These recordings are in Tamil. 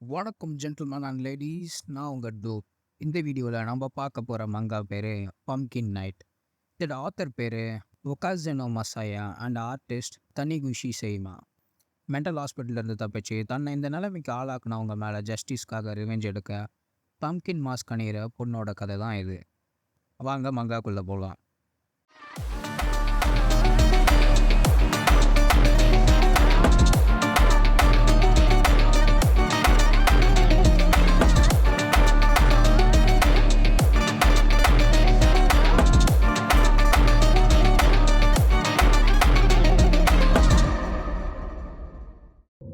வணக்கம் ஜென்டில்மேன் அண்ட் லேடீஸ் நான் உங்கள் டூ இந்த வீடியோவில் நம்ம பார்க்க போகிற மங்கா பேர் பம்கின் நைட் இதோட ஆத்தர் பேர் ஒகாசனோ மசாயா அண்ட் ஆர்டிஸ்ட் தனிகுஷி செய்மா மென்டல் ஹாஸ்பிட்டலேருந்து தப்பிச்சு தன்னை இந்த நிலைமைக்கு ஆளாக்குனவங்க மேலே ஜஸ்டிஸ்க்காக ரிவெஞ்ச் எடுக்க பம்கின் மாஸ்க் அணிகிற பொண்ணோட கதை தான் இது. வாங்க மங்காக்குள்ளே போகலாம்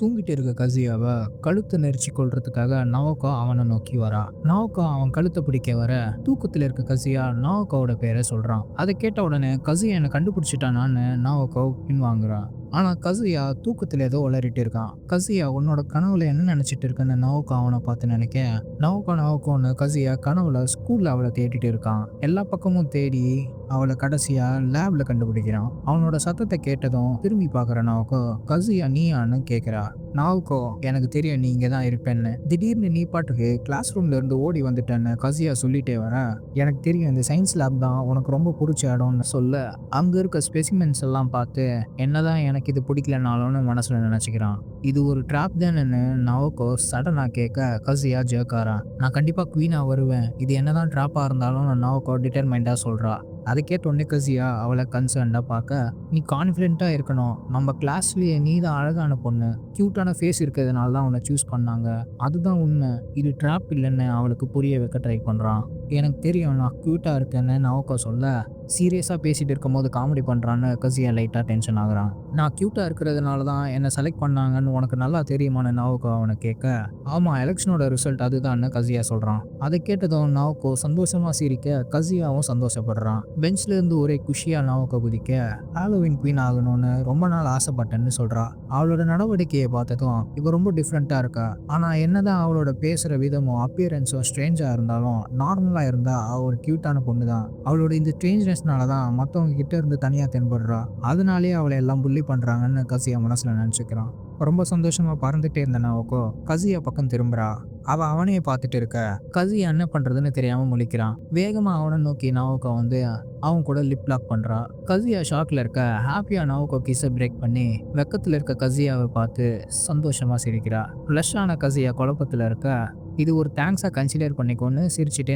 தூங்கிட்டு இருக்க கசியாவை கழுத்தை நெரிச்சு கொள்றதுக்காக நவோக்கா அவனை நோக்கி வரா. நவோக்கா அவன் கழுத்தை பிடிக்க வர தூக்கத்துல இருக்க கசியா நவோக்காவோட பேரை சொல்றான். அதை கேட்ட உடனே கசியா என்னை கண்டுபிடிச்சிட்டானான்னு நவோக்கா பின்வாங்குறான் ஆனால் கசியா தூக்கத்தில் ஏதோ உளறிட்டு இருக்கான். கசியா உன்னோட கனவுல என்ன நினச்சிட்டு இருக்குன்னு நவோக்கா அவனை பார்த்து நினைக்க நவோக்கா நவோக்கோன்னு கசியா கனவுல ஸ்கூலில் அவளை தேடிட்டு இருக்கான். எல்லா பக்கமும் தேடி அவளை கடைசியாக லேபில் கண்டுபிடிக்கிறான். அவனோட சத்தத்தை கேட்டதும் திரும்பி பார்க்குற நவோக்கோ கசியா நீயான்னு கேட்குறா நாவுக்கோ எனக்கு தெரியும் நீ இங்கே தான் இருப்பேன்னு. திடீர்னு நீ பாட்டுக்கு கிளாஸ் ரூம்ல இருந்து ஓடி வந்துட்டேன்னு கசியா சொல்லிட்டே வர. எனக்கு தெரியும் இந்த சயின்ஸ் லேப் தான் உனக்கு ரொம்ப பிடிச்ச இடம்னு சொல்ல. அங்கே இருக்க ஸ்பெசிமென்ஸ் எல்லாம் பார்த்து என்னதான் எனக்கு இது பிடிக்கலனாலும்னு மனசில் நினச்சிக்கிறான். இது ஒரு ட்ராப் தானேன்னு நாவுக்கோ சடனாக கேட்க கசியா ஜேக்காரா நான் கண்டிப்பாக குவீனாக வருவேன். இது என்னதான் ட்ராப்பாக இருந்தாலும் நான் நாவுக்கோ டிட்டர்மைண்டாக சொல்கிறா அதை கேட்ட கசியா அவளை கன்சர்னாக பார்க்க நீ கான்ஃபிடென்ட்டாக இருக்கணும். நம்ம கிளாஸ்லேயே நீ தான் அழகான பொண்ணு. க்யூட்டான ஃபேஸ் இருக்கிறதுனால தான் அவனை சூஸ் பண்ணாங்க. அதுதான் உண்மை. இது ட்ராப் இல்லைன்னு அவளுக்கு புரிய வைக்க ட்ரை பண்ணுறான் எனக்கு தெரியும் நான் க்யூட்டாக இருக்கேன்னு நவக்கோ சொல்ல சீரியஸாக பேசிகிட்டு இருக்கும்போது காமெடி பண்ணுறான்னு கசியா லைட்டாக டென்ஷன் ஆகுறான்? நான் க்யூட்டாக இருக்கிறதுனால தான் என்னை செலக்ட் பண்ணாங்கன்னு உனக்கு நல்லா தெரியுமான்னு நவக்கோ அவனை கேட்க ஆமாம் எலெக்ஷனோட ரிசல்ட் அதுதான்னு கசியா சொல்கிறான் அதை கேட்டதும் நவக்கோ சந்தோஷமாக சிரிக்க கசியாவும் சந்தோஷப்படுறான். பெஞ்ச்லேருந்து ஒரே குஷியாக நவக்கோ குதிக்க ஹாலோவின் குவீன் ஆகணும்னு ரொம்ப நாள் ஆசைப்பட்டேன்னு சொல்கிறா அவளோட நடவடிக்கையை பார்த்ததும் இப்போ ரொம்ப டிஃப்ரெண்ட்டாக இருக்கா. ஆனால் என்னதான் அவளோட பேசுகிற விதமும் அப்பியரன்ஸும் ஸ்ட்ரேஞ்சாக இருந்தாலும் நார்மலாக இருந்தால் அவள் ஒரு க்யூட்டான பொண்ணு தான் அவளோட இந்த ஸ்ட்ரேஞ்ச்னஸ்னால தான் மற்றவங்க கிட்ட இருந்து தனியாக தென்படுறா. அதனாலேயே அவளை எல்லாம் புள்ளி பண்ணுறாங்கன்னு கசியா மனசில் நினச்சிக்கிறான். ரொம்ப சந்தோஷமாக பறந்துட்டே இருந்தேன் நவக்கோ கசியா பக்கம் திரும்புறா. அவள் அவனையே பார்த்துட்டு இருக்க. கசியா என்ன பண்ணுறதுன்னு தெரியாமல் முழிக்கிறான். வேகமாக அவனை நோக்கி நவக்கோ வந்து அவன் கூட லிப் லாக் பண்ணுறா கசியா ஷாக்கில் இருக்க. ஹாப்பியாக நவோக்கோ கிஸை பிரேக் பண்ணி வெக்கத்தில் இருக்க கசியாவை பார்த்து சந்தோஷமாக சிரிக்கிறா. ஃப்ளஷ்ஷான கசியா குழப்பத்தில் இருக்க. இது ஒரு தேங்க்ஸாக கன்சிடர் பண்ணிக்கோன்னு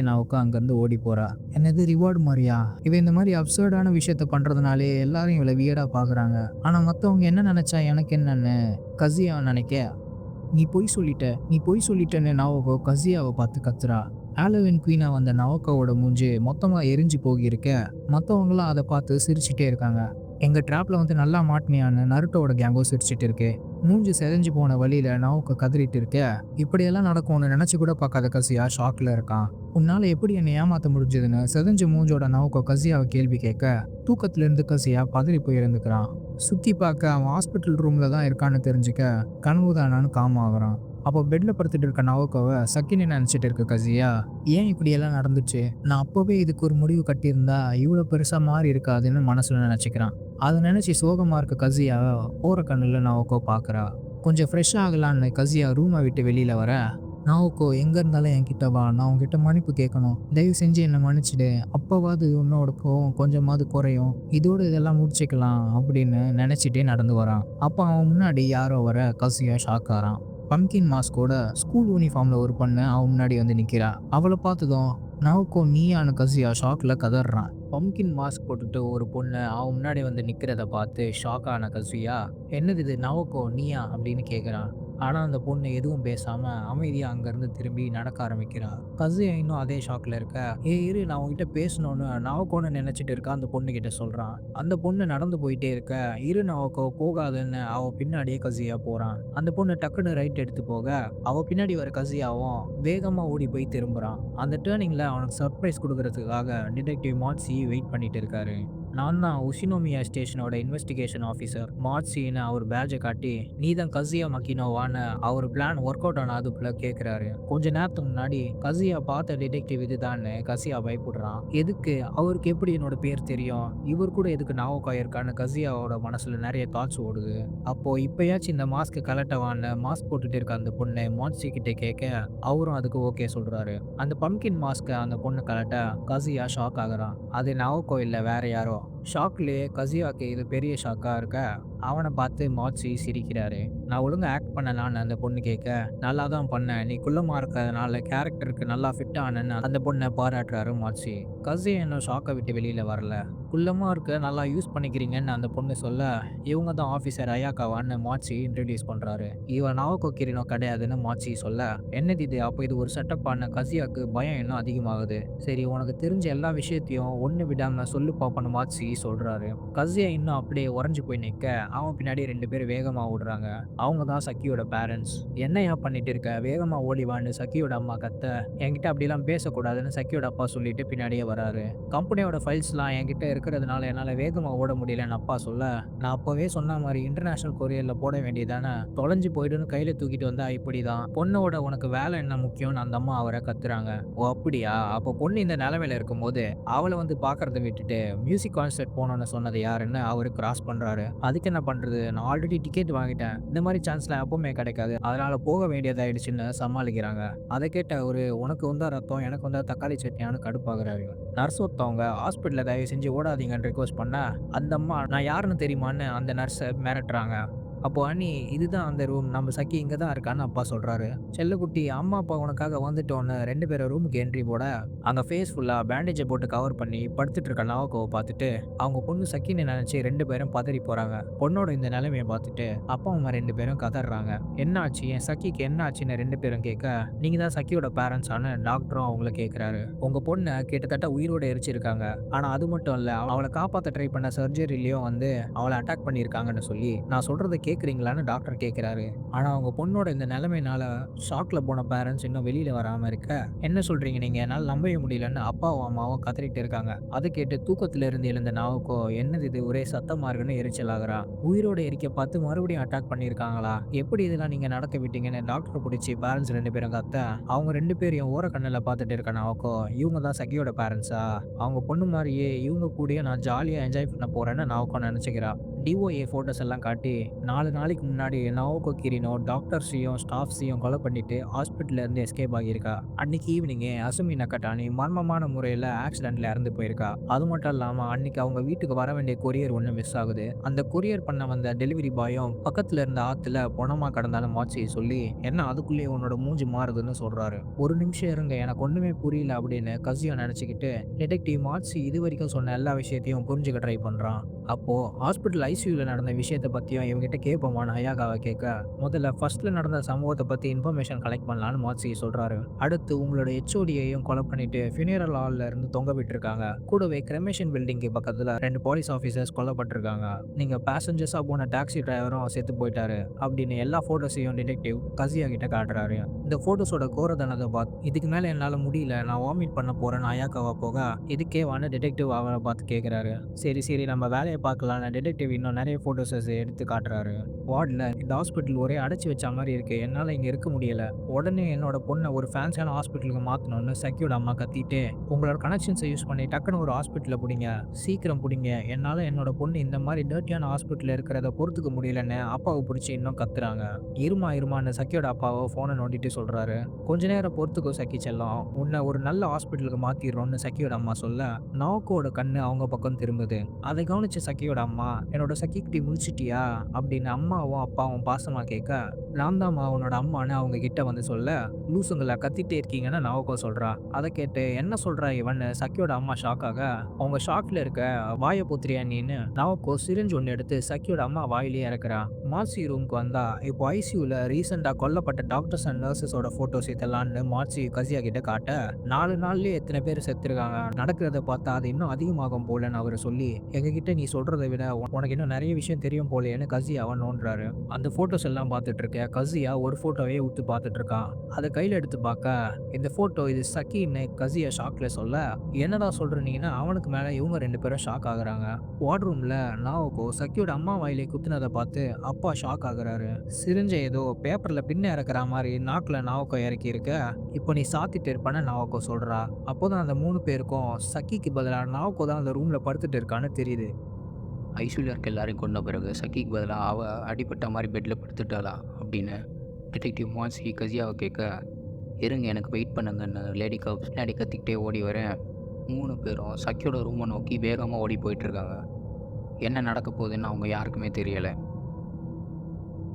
நான் நவுக்கு அங்கேருந்து ஓடி போகிறா என்னது ரிவார்டு மாதிரியா? இவன் இந்த மாதிரி அப்சர்டான விஷயத்த பண்ணுறதுனாலே எல்லாரும் இவளை வியடாக பார்க்குறாங்க ஆனால் மற்றவங்க என்ன நினச்சா எனக்கு என்னென்னு கசியாவை நினைக்க. நீ பொய் சொல்லிட்ட நீ பொய் சொல்லிட்டேன்னு நவகோ கசியாவை பார்த்து கத்துறா. ஹாலோவின் குவீனாக வந்த நவக்கோவோட மூஞ்சி மொத்தமாக எரிஞ்சு போகியிருக்க. மற்றவங்களாம் அதை பார்த்து சிரிச்சிட்டே இருக்காங்க. எங்கள் ட்ராப்பில் வந்து நல்லா மாட்டினியான நருட்டோட கேங்கோ சிரிச்சிட்டு இருக்கு. மூஞ்சி செதஞ்சு போன வழியில் நவுக்கு கதறிட்டு இருக்க. இப்படியெல்லாம் நடக்கும்னு நினச்சி கூட பார்க்காத கசியா ஷாக்கில் இருக்கான். உன்னால் எப்படி என்னை ஏமாற்ற முடிஞ்சதுன்னு செதஞ்சு மூஞ்சோட நவுக்கோ கசியாவை கேள்வி கேட்க தூக்கத்திலிருந்து கசியா பதறி போய் இருந்துக்கிறான் சுற்றி பார்க்க அவன் ஹாஸ்பிட்டல் ரூமில் தான் இருக்கான்னு தெரிஞ்சுக்க கனவு தானான்னு காமாகறான் அப்போ பெட்டில் படுத்துட்டு இருக்க நவக்கோவை சக்கினி நினச்சிட்டு இருக்க கசியா. ஏன் இப்படியெல்லாம் நடந்துச்சு? நான் அப்போவே இதுக்கு ஒரு முடிவு கட்டியிருந்தா இவ்வளோ பெருசாக மாறி இருக்காதுன்னு மனசில் நினச்சிக்கிறான். அதை நினச்சி சோகமாக இருக்க கசியா போகிற கண்ணில் நவக்கோ பார்க்குறா. கொஞ்சம் ஃப்ரெஷ் ஆகலான்னு கசியா ரூமை விட்டு வெளியில் வர நாவுக்கோ எங்கே இருந்தாலும் என்கிட்ட வா நான் உங்ககிட்ட மன்னிப்பு கேட்கணும். தயவு செஞ்சு என்னை மன்னிச்சிடு. அப்போவாது உன்னோட கோவம் கொஞ்சமாவது குறையும். இதோடு இதெல்லாம் முடிச்சுக்கலாம் அப்படின்னு நினச்சிட்டே நடந்து வரான். அப்போ அவன் முன்னாடி யாரோ வர கசியா ஷாக் ஆகிறான் பம்கின் மாஸ்கோட ஸ்கூல் யூனிஃபார்மில் ஒரு பொண்ணு அவன் முன்னாடி வந்து நிற்கிறா அவளை பார்த்ததும் நவுக்கோ நீயான கசியா ஷாக்கில் கதறான். பம்கின் மாஸ்க் போட்டுட்டு ஒரு பொண்ணு அவன் முன்னாடி வந்து நிற்கிறத பார்த்து ஷாக்கான ஆன கசியா என்னது இது? நவக்கோ நீயா? அப்படின்னு கேட்குறான் ஆனால் அந்த பொண்ணு எதுவும் பேசாமல் அமைதியாக அங்கேருந்து திரும்பி நடக்க ஆரம்பிக்கிறா. கசியா இன்னும் அதே ஷாக்கில் இருக்க. ஏ இரு நான் உங்ககிட்ட பேசணும்னு நவக்கோன்னு நினச்சிட்டு இருக்கா அந்த பொண்ணு கிட்ட சொல்கிறான் அந்த பொண்ணு நடந்து போயிட்டே இருக்க. இரு நவக்கோ போகாதுன்னு அவள் பின்னாடியே கசியா போகிறான் அந்த பொண்ணு டக்குன்னு ரைட் எடுத்து போக. அவள் பின்னாடி வர கசியாவும் வேகமாக ஓடி போய் திரும்புகிறான் அந்த டேர்னிங்கில் அவனுக்கு சர்ப்ரைஸ் கொடுக்கறதுக்காக டிடெக்டிவ் மாட்சி வெயிட் பண்ணிட்டு இருக்காரு. நான் தான் உஷினோமியா ஸ்டேஷனோட இன்வெஸ்டிகேஷன் ஆஃபீஸர் மாட்சின்னு அவர் பேட்சை காட்டி நீ தான் கசியா மக்கினோவான்னு அவர் பிளான் ஒர்க் அவுட் ஆனதுக்குள்ள கேட்குறாரு கொஞ்ச நேரத்துக்கு முன்னாடி கசியா பார்த்த டிடெக்டிவ் இதுதான்னு கசியா பயப்படுறான். எதுக்கு? அவருக்கு எப்படி என்னோட பேர் தெரியும்? இவர் கூட எதுக்கு நாவோக்கா இருக்கான்னு கசியாவோட மனசுல நிறைய தாட்ஸ் ஓடுது. அப்போ இப்பயாச்சும் இந்த மாஸ்க் கலட்டவான்னு மாஸ்க் போட்டுட்டு இருக்க அந்த பொண்ணு மாட்சி கிட்ட கேட்க அவரும் அதுக்கு ஓகே சொல்றாரு. அந்த பம்கின் மாஸ்க்கை அந்த பொண்ணு கலட்ட கசியா ஷாக் ஆகுறான். அது நாவோக்கோ இல்லை வேற யாரோ? ஷாக்லேயே கசியாக்கு இது பெரிய ஷாக்காக இருக்க? அவனை பார்த்து மாட்சி சிரிக்கிறாரு. நான் ஒழுங்காக ஆக்ட் பண்ணலான்னு அந்த பொண்ணு கேட்க நல்லா தான் பண்ணேன். நீ குள்ளமாக இருக்கிறதுனால கேரக்டருக்கு நல்லா ஃபிட் ஆனேன்னு அந்த பொண்ணை பாராட்டுறாரு மாட்சி. கசியா இன்னும் ஷாக்கை விட்டு வெளியில் வரல. குள்ளமாக இருக்க நல்லா யூஸ் பண்ணிக்கிறீங்கன்னு அந்த பொண்ணு சொல்ல இவங்க தான் ஆஃபீஸர் அயாக்காவான்னு மாச்சி இன்ட்ரடியூஸ் பண்ணுறாரு இவன் நாவக்கோ கிரினோ கிடையாதுன்னு மாச்சி சொல்ல என்னது இது? அப்போ இது ஒரு செட்டப் ஆன கசியாக்கு பயம் இன்னும் அதிகமாகுது. சரி உனக்கு தெரிஞ்ச எல்லா விஷயத்தையும் ஒன்று விடாமல் சொல்லு பாப்பன்னு மாச்சி சொல்கிறாரு கசியா இன்னும் அப்படியே உறைஞ்சு போய் நிற்க அவன் பின்னாடி ரெண்டு பேர் வேகமாக ஓடுறாங்க. அவங்க தான் சக்கியோட பேரண்ட்ஸ் என்னையா பண்ணிட்டு இருக்க? வேகமாக ஓடிவான்னு சக்கியோட அம்மா கத்த. என்கிட்ட அப்படிலாம் பேசக்கூடாதுன்னு சக்கியோட அப்பா சொல்லிட்டு பின்னாடியே வராரு. கம்பெனியோட ஃபைல்ஸ்லாம் என்கிட்ட இருக்கிறதுனால என்னால் வேகமாக ஓட முடியலன்னு அப்பா சொல்ல நான் அப்போவே சொன்ன மாதிரி இன்டர்நேஷனல் கொரியரில் போட வேண்டியதானே? தொலைஞ்சு போயிடுன்னு கையில் தூக்கிட்டு வந்தா இப்படி தான் பொண்ணோட உனக்கு வேலை என்ன முக்கியம்னு அந்த அம்மா அவரை கத்துறாங்க. ஓ அப்படியா? அப்போ பொண்ணு இந்த நிலமையில இருக்கும்போது அவளை வந்து பார்க்கறத விட்டுட்டு மியூசிக் கான்சர்ட் போனோன்னு சொன்னது யாருன்னு அவர் கிராஸ் பண்ணுறாரு அதுக்கு என்ன பண்ணுறது நான் ஆல்ரெடி டிக்கெட் வாங்கிட்டேன். இந்த மாதிரி சான்ஸ்லாம் எப்பவுமே கிடைக்காது. அதனால் போக வேண்டியதாயிடுச்சுன்னு சமாளிக்கிறாங்க. அதை கேட்ட ஒரு உனக்கு வந்தால் ரத்தம் எனக்கு வந்தால் தக்காளி சட்னியானு கடுப்பாகிறாரு நர்ஸ் ஒருத்தவங்க ஹாஸ்பிட்டலில் தயவு செஞ்சு ஓடாதீங்கன்னு ரிக்வஸ்ட் பண்ண அந்த அம்மா நான் யாருன்னு தெரியுமான்னு அந்த நர்ஸை மிரட்டுறாங்க. அப்போ அண்ணி இதுதான் அந்த ரூம் நம்ம சக்கி இங்கே தான் இருக்கான்னு அப்பா சொல்கிறாரு செல்லக்குட்டி அம்மா அப்பா உனக்காக வந்துட்டோன்னு ரெண்டு பேரும் ரூமுக்கு என்ட்ரி போட அங்கே ஃபேஸ் ஃபுல்லாக பேண்டேஜை போட்டு கவர் பண்ணி படுத்துட்டு இருக்க நாவக்கோவை பார்த்துட்டு அவங்க பொண்ணு சக்கின்னு நினச்சி ரெண்டு பேரும் பதறி போகிறாங்க பொண்ணோட இந்த நிலைமையை பார்த்துட்டு அப்பா அம்மா ரெண்டு பேரும் கதறாங்க. என்னாச்சு? என் சக்கிக்கு என்ன ஆச்சுன்னு ரெண்டு பேரும் கேட்க நீங்கள் தான் சக்கியோட பேரண்ட்ஸான ஆன டாக்டரும் அவங்கள கேட்குறாரு. உங்கள் பொண்ணை கிட்டத்தட்ட உயிரோட எரிச்சிருக்காங்க. ஆனால் அது மட்டும் இல்லை அவளை காப்பாற்ற ட்ரை பண்ண சர்ஜரிலையும் வந்து அவளை அட்டாக் பண்ணியிருக்காங்கன்னு சொல்லி நான் சொல்கிறத கேட்குறீங்களான்னு டாக்டர் கேட்குறாரு ஆனால் அவங்க பொண்ணோட இந்த நிலைமையினால ஷாக்கில் போன பேரண்ட்ஸ் இன்னும் வெளியில் வராமல் இருக்க என்ன சொல்கிறீங்க நீங்கள் என்னால் நம்பவே முடியலன்னு அப்பாவும் அம்மாவும் கதறிட்டு இருக்காங்க. அதை கேட்டு தூக்கத்தில் இருந்து எழுந்த நாவுக்கோ என்னது இது? ஒரே சத்தமாக இருக்குன்னு எரிச்சல் ஆகிறா? உயிரோட எரிக்க பார்த்து மறுபடியும் அட்டாக் பண்ணியிருக்காங்களா எப்படி இதெல்லாம் நீங்கள் நடக்க விட்டீங்கன்னு டாக்டர் பிடிச்சி பேரண்ட்ஸ் ரெண்டு பேரும் கத்த அவங்க ரெண்டு பேரையும் ஓர கண்ணில் பார்த்துட்டு இருக்க நாவுக்கோ இவங்க தான் சகியோட பேரண்ட்ஸா அவங்க பொண்ணு மாதிரியே இவங்க கூடயே நான் ஜாலியாக என்ஜாய் பண்ண போகிறேன்னு நாவுக்கோ நினச்சிக்கிறா. டிஓஏ ஃபோட்டோஸ் எல்லாம் காட்டி நான் நாலு நாளைக்கு முன்னாடி நவோகோ கிரினோ டாக்டர்ஸையும் ஸ்டாஃப்ஸையும் கொலை பண்ணிட்டு ஹாஸ்பிட்டல்ல இருந்து எஸ்கேப் ஆகியிருக்கா? அன்னைக்கு ஈவினிங்கே அசுமி நக்கட்டானி மர்மமான முறையில் ஆக்சிடென்ட்ல இறந்து போயிருக்கா? அது மட்டும் இல்லாமல் அன்னைக்கு அவங்க வீட்டுக்கு வர வேண்டிய கொரியர் ஒன்று மிஸ் ஆகுது. அந்த கொரியர் பண்ண வந்த டெலிவரி பாயும் பக்கத்துல இருந்த ஆத்துல பொணமா கடந்தாலும் மாச்சி சொல்லி என்ன அதுக்குள்ளேயே உன்னோட மூஞ்சி மாறுதுன்னு சொல்றாரு. ஒரு நிமிஷம் இருங்க எனக்கு ஒண்ணுமே புரியல அப்படின்னு கசியோ நினைச்சுக்கிட்டு டிடெக்டிவ் மாட்சி இது வரைக்கும் சொன்ன எல்லா விஷயத்தையும் புரிஞ்சுக்க ட்ரை பண்றான். அப்போ ஹாஸ்பிட்டல் ஐசியூல நடந்த விஷயத்தை பத்தியும் இவங்கிட்ட கேட்போமான்னு ஹயாகாவை கேட்க. முதல்ல ஃபர்ஸ்ட்ல நடந்த சம்பவத்தை பத்தி இன்ஃபர்மேஷன் கலெக்ட் பண்ணலான்னு மாட்சி சொல்றாரு. அடுத்து உங்களோட ஹெச்ஓடியையும் கொலை பண்ணிட்டு ஃபியூனரல் ஹால்ல இருந்து தொங்க விட்டுருக்காங்க. கூடவே கிரெமேஷன் பில்டிங்க்கு பக்கத்துல ரெண்டு போலீஸ் ஆஃபீஸர்ஸ் கொல்லப்பட்டிருக்காங்க நீங்க பேசஞ்சர்ஸா போன டாக்ஸி டிரைவரும் செத்து போயிட்டாரு அப்படின்னு எல்லா போட்டோஸையும் டிடெக்டிவ் கசியா கிட்ட காட்டுறாரு. இந்த போட்டோஸோட கோரதனதை பார்த்து இதுக்கு மேல என்னால முடியல. நான் வாமிட் பண்ண போறேன்னு அயாக்காவா போக. இதுக்கே வான டிடெக்டிவ் அவரை பார்த்து கேட்குறாரு சரி சரி நம்ம வேலையை பார்க்கலான்னு டிடெக்டிவ் இன்னும் நிறைய ஃபோட்டோஸஸ் எடுத்து காட்டுறாரு. வார்டில் இந்த ஹாஸ்பிட்டல் ஒரே அடைச்சி வச்ச மாதிரி இருக்கு. என்னால் இங்கே இருக்க முடியலை. உடனே என்னோட பொண்ணை ஒரு ஃபேன்ஸான ஹாஸ்பிட்டலுக்கு மாற்றணும்னு சக்கியோட அம்மா கத்திட்டு உங்களோட கனெக்ஷன்ஸை யூஸ் பண்ணி டக்குன்னு ஒரு ஹாஸ்பிட்டலில் பிடிங்க. சீக்கிரம் பிடிங்க. என்னால் என்னோட பொண்ணு இந்த மாதிரி டர்ட்டியான ஹாஸ்பிட்டலில் இருக்கிறத பொறுத்துக்க முடியலன்னு அப்பாவை பிடிச்சி இன்னும் கத்துறாங்க. இருமா இருமான்னு சக்கியோட அப்பாவை ஃபோனை நோண்டிட்டு சொல்கிறாரு கொஞ்ச நேரம் பொறுத்துக்கோ சக்கி செல்லம். உன்னை ஒரு நல்ல ஹாஸ்பிட்டலுக்கு மாற்றிடுறோம்னு சக்கியோட அம்மா சொல்ல நாக்கோட கண்ணு அவங்க பக்கம் திரும்புது. அதை கவனிச்ச சக்கியோட அம்மா என்னோட சக்கிக்குட்டி முடிச்சிட்டியா அப்படின்னு அம்மாவும் அப்பாவும் பாசமாக கேட்க நான் தான்மா உன்னோட அம்மான்னு அவங்க கிட்ட வந்து சொல்ல லூசுங்களை கத்திட்டே இருக்கீங்கன்னு நாவக்கோ சொல்கிறா அதை கேட்டு என்ன சொல்கிறா இவன் சக்கியோட அம்மா ஷாக்காக அவங்க ஷாக்ல இருக்க வாய புத்திரியா நீன்னு நாவக்கோ சிரிஞ்சு ஒன்று எடுத்து சக்கியோட அம்மா வாயிலேயே இறக்குறா. மார்சி ரூம்க்கு வந்தா இப்போ ஐசியூவில் ரீசெண்டாக கொல்லப்பட்ட டாக்டர்ஸ் அண்ட் நர்சஸோட ஃபோட்டோஸ் இதெல்லாம்னு மார்சி கசியா கிட்ட காட்ட நாலு நாள்லயே எத்தனை பேர் செத்துருக்காங்க. நடக்கிறத பார்த்தா அது இன்னும் அதிகமாகும் போலன்னு அவர் சொல்லி எங்ககிட்ட நீ சொல்கிறத விட உனக்கு இன்னும் நிறைய விஷயம் தெரியும் போலேன்னு அவன் நோண்டுறாரு அந்த ஃபோட்டோஸ் எல்லாம் பார்த்துட்டு இருக்க கசியா ஒரு ஃபோட்டோவே உத்து பார்த்துட்டு இருக்கான் அதை கையில் எடுத்து பார்க்க இந்த ஃபோட்டோ இது சக்கின்னு கசியா ஷாக்ல சொல்ல என்னடா சொல்றீங்கன்னா அவனுக்கு மேலே இவங்க ரெண்டு பேரும் ஷாக் ஆகுறாங்க. வார்ட் ரூம்ல நாவுக்கோ சக்கியோட அம்மா வாயிலே குத்துனதை பார்த்து அப்பா ஷாக் ஆகுறாரு. சிரிஞ்ச ஏதோ பேப்பர்ல பின்ன இறக்குற மாதிரி நாக்குல நாவுக்கோ இறக்கி இருக்க இப்போ நீ சாத்திட்டு இருப்பான நாவுக்கோ சொல்றா. அப்போதான் அந்த மூணு பேருக்கும் சக்கிக்கு பதிலாக நாவுக்கோ தான் அந்த ரூம்ல படுத்துட்டு இருக்கான்னு தெரியுது. ஐஸ்வர்யா இருக்க எல்லாரையும் கொண்ட பிறகு சக்கிக்கு பதிலாக அவ அடிபட்ட மாதிரி பெட்டில் படுத்துட்டாளா அப்படின்னு டிடெக்டிவ் மான்சி கசியாவை கேட்க இருங்க எனக்கு வெயிட் பண்ணுங்கன்னு லேடி கப் பின்னாடி கத்திக்கிட்டே ஓடி வரேன் மூணு பேரும் சக்கியோட ரூமை நோக்கி வேகமாக ஓடி போயிட்டுருக்காங்க. என்ன நடக்க போகுதுன்னு அவங்க யாருக்குமே தெரியலை.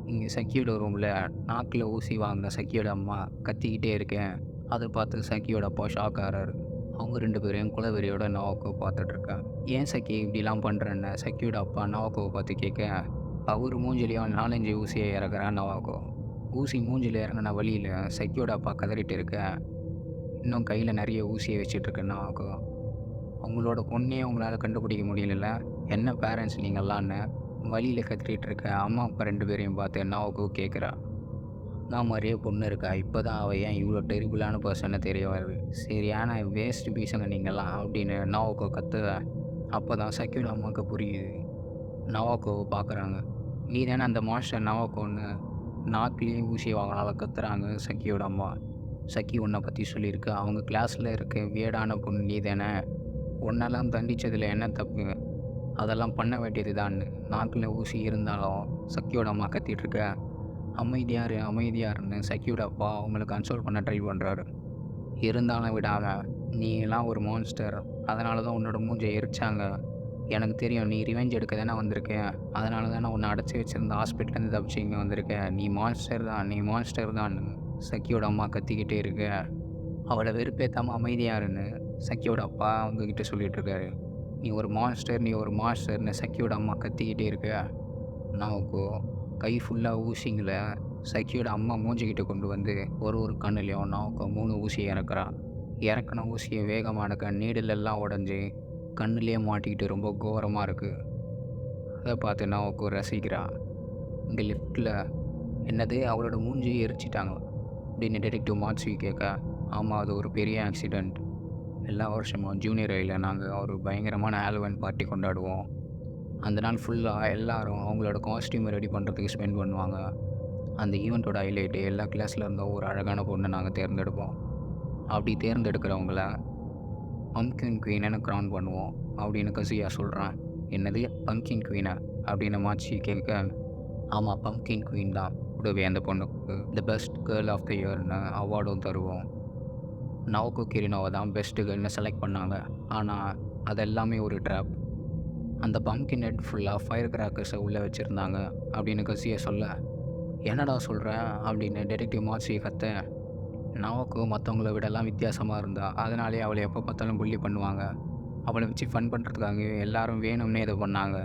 இங்கே சக்கியோட ரூமில் நாக்கில் ஊசி வாங்கின சக்கியோட அம்மா கத்திக்கிட்டே இருக்கேன். அதை பார்த்து சக்கியோட அப்பா ஷாக் ஆகிறாரு அவங்க ரெண்டு பேரையும் குலவெறியோட நவாக்கோ பார்த்துட்ருக்கேன் ஏன் சக்கி இப்படிலாம் பண்ணுறேன்னு சக்கியோட அப்பா நவாக்கோவை பார்த்து கேட்க அவர் மூஞ்சிலையும் நாலஞ்சு ஊசியை இறக்குறான் நவாக்கோ ஊசி மூஞ்சில் இறங்கின வழியில் சக்கியோட அப்பா கதறிட்டு இருக்க இன்னும் கையில் நிறைய ஊசியை வச்சுட்டு நவாக்கோ அவங்களோட பொண்ணையும் உங்களால் கண்டுபிடிக்க முடியல என்ன பேரண்ட்ஸ் நீங்கள்லான்னு? வழியில் கத்திரிட்டு இருக்க அம்மா அப்பா ரெண்டு பேரையும் பார்த்து நவாக்கோ கேட்குறா. நான் மாதிரியே பொண்ணு இருக்கா? இப்போ தான் அவள் ஏன் இவ்வளோ டெரிபிளான பர்சன்னு தெரிய வருது? சரியான வேஸ்ட் பீஸுங்க நீங்களாம் அப்படின்னு நவாக்கோ கத்துவ. அப்போ தான் சக்கியோட அம்மாவுக்கு புரியுது. நவாக்கோவை பார்க்குறாங்க. நீ தானே அந்த மாஸ்டர் நவோக்கோன்னு நாக்குலேயும் ஊசி வாங்கினால கத்துறாங்க சக்கியோட அம்மா. சக்கி உன்னை பற்றி சொல்லியிருக்கு. அவங்க கிளாஸில் இருக்க வியடான பொண்ணு நீ தானே உன்னெல்லாம் தண்டித்ததில் என்ன தப்பு? அதெல்லாம் பண்ண வேண்டியது தான் நாக்கில் ஊசி இருந்தாலும் சக்கியோட அம்மா கத்திட்டு அமைதியார் அமைதியாருன்னு சக்கியோட அப்பா அவங்கள கன்சோல் பண்ண ட்ரை பண்ணுறாரு இருந்தாலும் விடாமல் நீ எல்லாம் ஒரு மான்ஸ்டர் அதனால தான் உன்னோட மூஞ்சை எரிச்சாங்க. எனக்கு தெரியும் நீ ரிவெஞ்ச் எடுக்க தானே வந்திருக்கேன் அதனால தானே உன்னை அடைச்சி வச்சிருந்த ஹாஸ்பிட்டலேருந்து தப்பிச்சு இங்கே வந்திருக்கேன் நீ மான்ஸ்டர் தான் நீ மான்ஸ்டர் தான். சக்கியோட அம்மா கத்திக்கிட்டே இருக்க. அவளை வெறுப்பேற்றாமல் அமைதியாருன்னு சக்கியோட அப்பா அவங்கக்கிட்ட சொல்லிட்டு இருக்காரு. நீ ஒரு மான்ஸ்டர் நீ ஒரு மாஸ்டர்னு சக்கியோட அம்மா கத்திக்கிட்டே இருக்க. நான் கை ஃபுல்லாக ஊசிங்களை சக்கியோட அம்மா மூஞ்சிக்கிட்ட கொண்டு வந்து ஒரு ஒரு கண்ணுலையும் நாவுக்கோ மூணு ஊசியை இறக்குறான் இறக்குன ஊசியை வேகமாக நீடில் எல்லாம் உடஞ்சி கண்ணுலேயே மாட்டிக்கிட்டு ரொம்ப கோரமாக இருக்குது அதை பார்த்து நாவுக்கோ ரசிக்கிறான் இங்கே லிஃப்ட்டில் என்னது? அவளோட மூஞ்சி எரிச்சிட்டாங்க அப்படின்னு டிடெக்டிவ் மாட்சி கேட்க ஆமாம் அது ஒரு பெரிய ஆக்சிடெண்ட் எல்லா வருஷமும் ஜூனியர் ஐயில் நாங்கள் ஒரு பயங்கரமான ஆல்வன் பார்ட்டி கொண்டாடுவோம். அந்த நாள் ஃபுல்லாக எல்லோரும் அவங்களோட காஸ்டியூமை ரெடி பண்ணுறதுக்கு ஸ்பெண்ட் பண்ணுவாங்க. அந்த ஈவெண்ட்டோட ஹைலைட்டு எல்லா கிளாஸில் இருந்த ஒரு அழகான பொண்ணை நாங்கள் தேர்ந்தெடுப்போம். அப்படி தேர்ந்தெடுக்கிறவங்கள பம்கின் குவீனை க்ரௌன் பண்ணுவோம் அப்படின்னு கசியா சொல்கிறேன் என்னது? பம்கின் குவீனா அப்படின்னு மாச்சி கேட்க ஆமாம் பம்கின் குவீன் தான். கூடவே அந்த பொண்ணுக்கு the best girl of the இயர்னு அவார்டும் தருவோம். நவக்கு கிரினோவை தான் பெஸ்ட்டு கேர்ள்னு செலக்ட் பண்ணாங்க. ஆனால் அதெல்லாமே ஒரு ட்ராப் அந்த பம்கின் ஹெட் ஃபுல்லாக ஃபயர் கிராக்கர்ஸை உள்ளே வச்சுருந்தாங்க அப்படின்னு கசியை சொல்ல என்னடா சொல்கிறேன் அப்படின்னு டெடெக்டிவ் மார்சி கத்த நாவுக்கு மற்றவங்கள விடலாம் வித்தியாசமாக இருந்தா அதனாலே அவளை எப்போ பார்த்தாலும் புள்ளி பண்ணுவாங்க. அவளை வச்சு ஃபன் பண்ணுறதுக்காக எல்லாரும் வேணும்னே இதை பண்ணாங்க.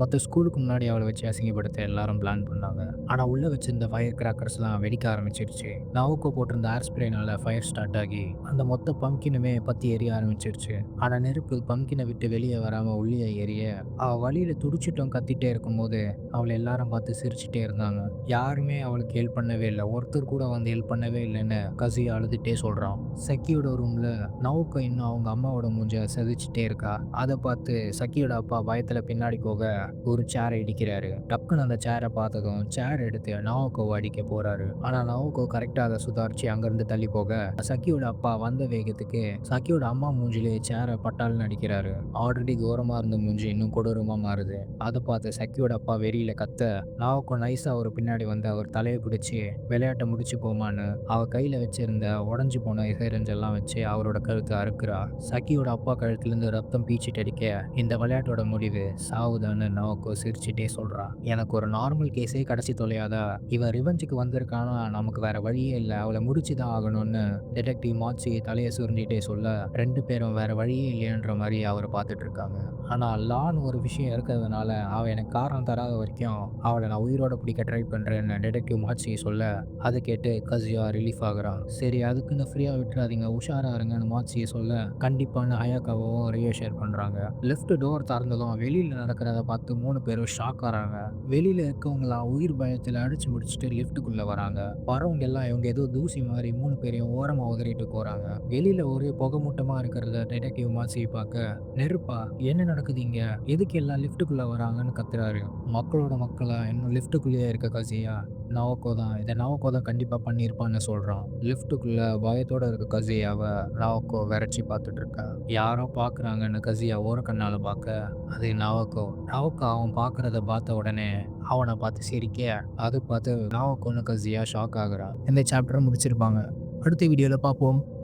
மற்ற ஸ்கூலுக்கு முன்னாடி அவளை வச்சு அசிங்கப்படுத்த எல்லாரும் பிளான் பண்ணாங்க. ஆனால் உள்ளே வச்சிருந்த ஃபயர் கிராக்கர்ஸ்லாம் வெடிக்க ஆரம்பிச்சிருச்சு. நாவுக்கோ போட்டிருந்த ஏர் ஸ்ப்ரேனால ஃபயர் ஸ்டார்ட் ஆகி அந்த மொத்த பம்கினுமே பற்றி எரிய ஆரம்பிச்சிருச்சு. ஆனால் நெருப்பு பம்கினை விட்டு வெளியே வராமல் உள்ளே எரிய அவள் வழியில் துடிச்சிட்டோம் கத்திட்டே இருக்கும்போது அவளை எல்லாரும் பார்த்து சிரிச்சிட்டே இருந்தாங்க. யாருமே அவளுக்கு ஹெல்ப் பண்ணவே இல்லை. ஒருத்தர் கூட வந்து ஹெல்ப் பண்ணவே இல்லைன்னு கசி அழுதுகிட்டே சொல்கிறான் சக்கியோட ரூமில் நவுக்கோ இன்னும் அவங்க அம்மாவோட மூஞ்ச செதிச்சிட்டே இருக்கா. அதை பார்த்து சக்கியோட அப்பா பயத்தில் பின்னாடி போக ஒரு சேரை இடிக்கிறாரு. டக்குன்னு அந்த சேரை பார்த்ததும் சேர் எடுத்து நவோக்கோவை அடிக்க போறாரு. ஆனா நவோக்கோ கரெக்டா அதை சுதாரிச்சு அங்கிருந்து தள்ளி போக சக்கியோட அப்பா வந்த வேகத்துக்கு சக்கியோட அம்மா மூஞ்சிலே சேரை பட்டால்னு அடிக்கிறாரு. ஆல்ரெடி தூரமா இருந்த மூஞ்சி இன்னும் கொடூரமா மாறுது. அதை பார்த்து சக்கியோட அப்பா வெறியில கத்த நாவுக்கோ நைஸா அவர் பின்னாடி வந்து அவர் தலையை பிடிச்சி விளையாட்டை முடிச்சு போமான்னு அவ கையில வச்சிருந்த உடஞ்சு போன இசைரஞ்செல்லாம் வச்சு அவரோட கழுத்தை அறுக்கிறா. சக்கியோட அப்பா கழுத்துலேருந்து ரத்தம் பீச்சிட்டு அடிக்க இந்த விளையாட்டோட முடிவு சாவுதான்னு நோக்கோ சிரிச்சுட்டே சொல்றா. எனக்கு ஒரு நார்மல் கேஸே கடைசி தொலையாதா? இவன் ரிவெஞ்சுக்கு வந்திருக்கானா? நமக்கு வேற வழியே இல்லை. அவளை முடிச்சுதான் ஆகணும்னு. டிடெக்டிவ் மாச்சி தலையை சுருண்டிட்டே சொல்ல ரெண்டு பேரும் வேற வழியே இல்லையன்ற மாதிரி அவரை பார்த்துட்டு இருக்காங்க ஆனால் லான்னு ஒரு விஷயம் இருக்கிறதுனால அவள் எனக்கு காரணம் தராத வரைக்கும் அவளை நான் உயிரோட பிடிக்க ட்ரை பண்ணுறேன்னு டிடெக்டிவ் மாச்சி சொல்ல அதை கேட்டு கசியா ரிலீஃப் ஆகுறான் சரி அதுக்குன்னு ஃப்ரீயாக விட்டுறாதீங்க. உஷாரா இருங்கன்னு மாச்சியை சொல்ல கண்டிப்பான அயாக்காவும் ரியோ ஷேர் பண்ணுறாங்க லெஃப்ட் டோர் திறந்ததும் வெளியில் நடக்கிறத பார்த்து பார்த்து மூணு பேரும் ஷாக் ஆறாங்க. வெளியில இருக்கவங்களாம் உயிர் பயத்தில் அடிச்சு முடிச்சுட்டு லிஃப்ட்டுக்குள்ள வராங்க. வரவங்க எல்லாம் இவங்க ஏதோ தூசி மாதிரி மூணு பேரையும் ஓரமாக உதறிட்டு போறாங்க. வெளியில ஒரே புகமூட்டமா இருக்கிறத டிடெக்டிவ் மாசி பார்க்க நெருப்பா என்ன நடக்குது இங்க? எதுக்கு எல்லாம் லிஃப்ட்டுக்குள்ள வராங்கன்னு கத்துறாரு. மக்களோட மக்களை இன்னும் லிஃப்ட்டுக்குள்ளேயே இருக்க கசியா? நவக்கோ தான் இதை நவக்கோ தான் கண்டிப்பாக பண்ணியிருப்பான்னு சொல்கிறான் லிஃப்ட்டுக்குள்ள பயத்தோட இருக்க கசியாவை நவக்கோ விரைச்சி பார்த்துட்டு இருக்கா. யாரோ பார்க்குறாங்கன்னு கசியா ஓரக்கண்ணால் பார்க்க அது நவக்கோ நவக்கோ அவன் பார்க்கறத பார்த்த உடனே அவனை பார்த்து சிரிக்க அது பார்த்து நவக்கோன்னு கசியா ஷாக் ஆகுறா. இந்த சாப்டரை முடிச்சிருப்பாங்க. அடுத்த வீடியோவில் பார்ப்போம்.